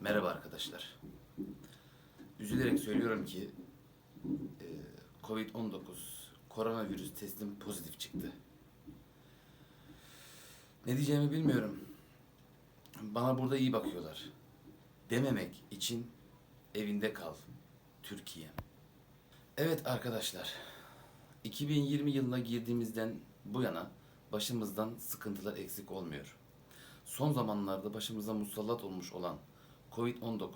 Merhaba arkadaşlar. Üzülerek söylüyorum ki e, Covid-19 koronavirüs testim pozitif çıktı. Ne diyeceğimi bilmiyorum. Bana burada iyi bakıyorlar. Dememek için evinde kal. Türkiye. Evet arkadaşlar. 2020 yılına girdiğimizden bu yana başımızdan sıkıntılar eksik olmuyor. Son zamanlarda başımıza musallat olmuş olan Covid-19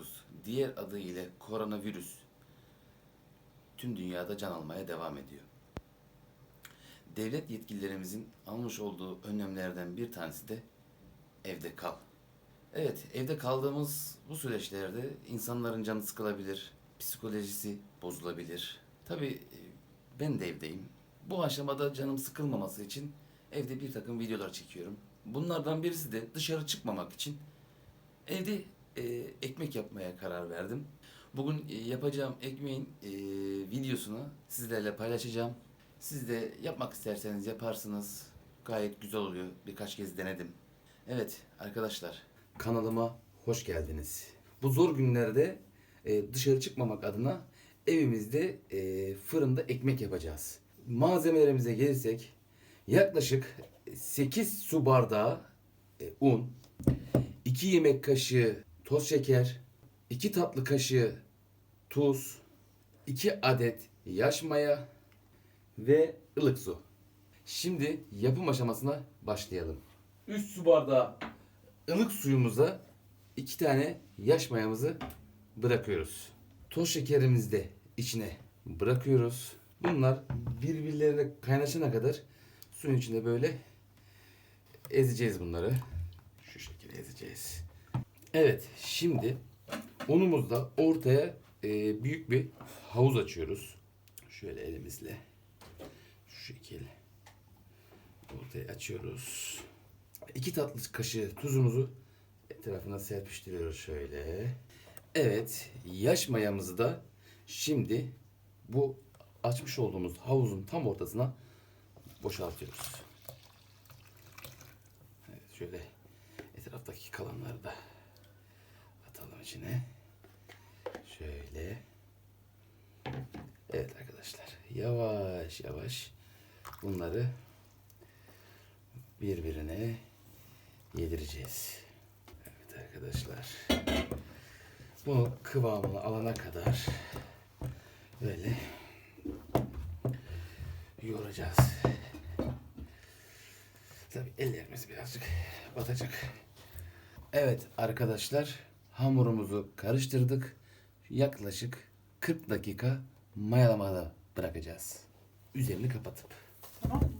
diğer adıyla koronavirüs tüm dünyada can almaya devam ediyor. Devlet yetkililerimizin almış olduğu önlemlerden bir tanesi de evde kal. Evet, evde kaldığımız bu süreçlerde insanların canı sıkılabilir, psikolojisi bozulabilir. Tabii e, ben de evdeyim. Bu aşamada canım sıkılmaması için evde bir takım videolar çekiyorum. Bunlardan birisi de dışarı çıkmamak için evde e, ekmek yapmaya karar verdim. Bugün e, yapacağım ekmeğin e, videosunu sizlerle paylaşacağım. Siz de yapmak isterseniz yaparsınız. Gayet güzel oluyor. Birkaç kez denedim. Evet arkadaşlar kanalıma hoş geldiniz. Bu zor günlerde e, dışarı çıkmamak adına evimizde e, fırında ekmek yapacağız. Malzemelerimize gelirsek yaklaşık 8 su bardağı e, un, 2 yemek kaşığı toz şeker, 2 tatlı kaşığı tuz, 2 adet yaş maya ve ılık su. Şimdi yapım aşamasına başlayalım. 3 su bardağı ılık suyumuza 2 tane yaş mayamızı bırakıyoruz. Toz şekerimizi de içine bırakıyoruz. Bunlar birbirlerine kaynaşana kadar suyun içinde böyle ezeceğiz bunları. Şu şekilde ezeceğiz. Evet şimdi unumuzda ortaya e, büyük bir havuz açıyoruz. Şöyle elimizle şu şekil ortaya açıyoruz. İki tatlı kaşığı tuzumuzu etrafına serpiştiriyoruz şöyle. Evet yaş mayamızı da şimdi bu açmış olduğumuz havuzun tam ortasına boşaltıyoruz. Evet şöyle etraftaki kalanları da içine. Şöyle. Evet arkadaşlar yavaş yavaş bunları birbirine yedireceğiz. Evet arkadaşlar. Bu kıvamını alana kadar böyle yoğuracağız. Tabii ellerimiz birazcık batacak. Evet arkadaşlar hamurumuzu karıştırdık. Yaklaşık 40 dakika mayalamada bırakacağız. Üzerini kapatıp. Tamam mı?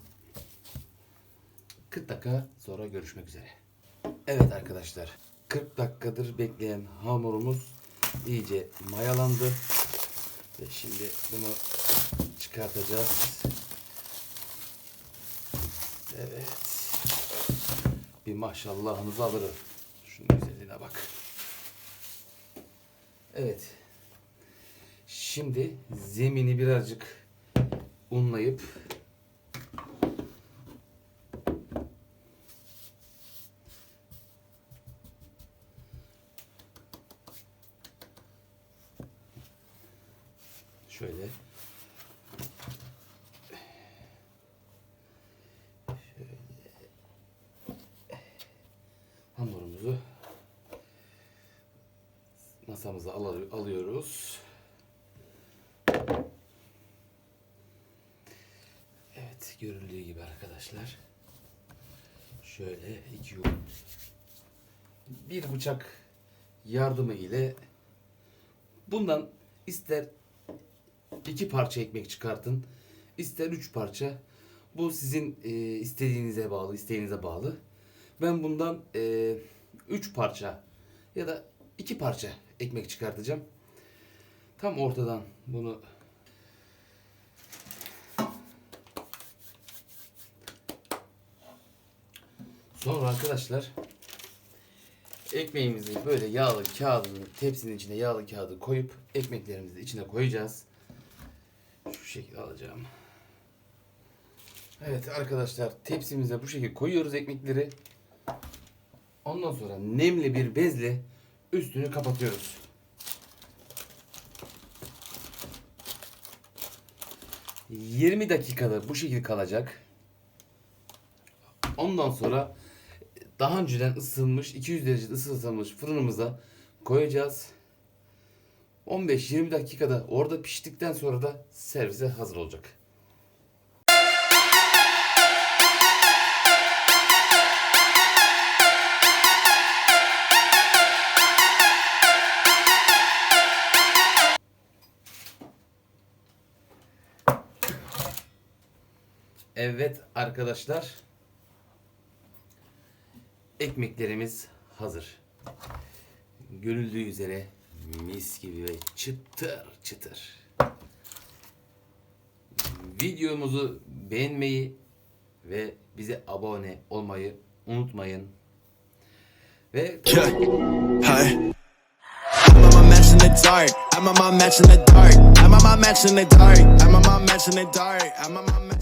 40 dakika sonra görüşmek üzere. Evet arkadaşlar 40 dakikadır bekleyen hamurumuz iyice mayalandı. Ve şimdi bunu çıkartacağız. Evet. Bir maşallahınızı alırım. Şunun güzelliğine bak. Evet. Şimdi zemini birazcık unlayıp şöyle hamurumuzu masamıza al- alıyoruz. Evet, görüldüğü gibi arkadaşlar. Şöyle iki yum. Bir bıçak yardımı ile bundan ister iki parça ekmek çıkartın, ister üç parça. Bu sizin e, istediğinize bağlı, isteğinize bağlı. Ben bundan e, üç parça ya da iki parça ekmek çıkartacağım. Tam ortadan bunu Sonra arkadaşlar ekmeğimizi böyle yağlı kağıdını tepsinin içine yağlı kağıdı koyup ekmeklerimizi içine koyacağız. Şu şekilde alacağım. Evet arkadaşlar tepsimize bu şekilde koyuyoruz ekmekleri. Ondan sonra nemli bir bezle üstünü kapatıyoruz. ...20 dakikada bu şekilde kalacak. Ondan sonra daha önceden ısıtılmış 200 derecede ısıtılmış fırınımıza koyacağız. 15-20 dakikada orada piştikten sonra da servise hazır olacak. Evet arkadaşlar. Ekmeklerimiz hazır. Görüldüğü üzere mis gibi ve çıtır çıtır. Videomuzu beğenmeyi ve bize abone olmayı unutmayın. Ve. I'm on my match in the dark. I'm on my match in the dark. I'm on my match in the dark. I'm on my match in the dark. I'm on my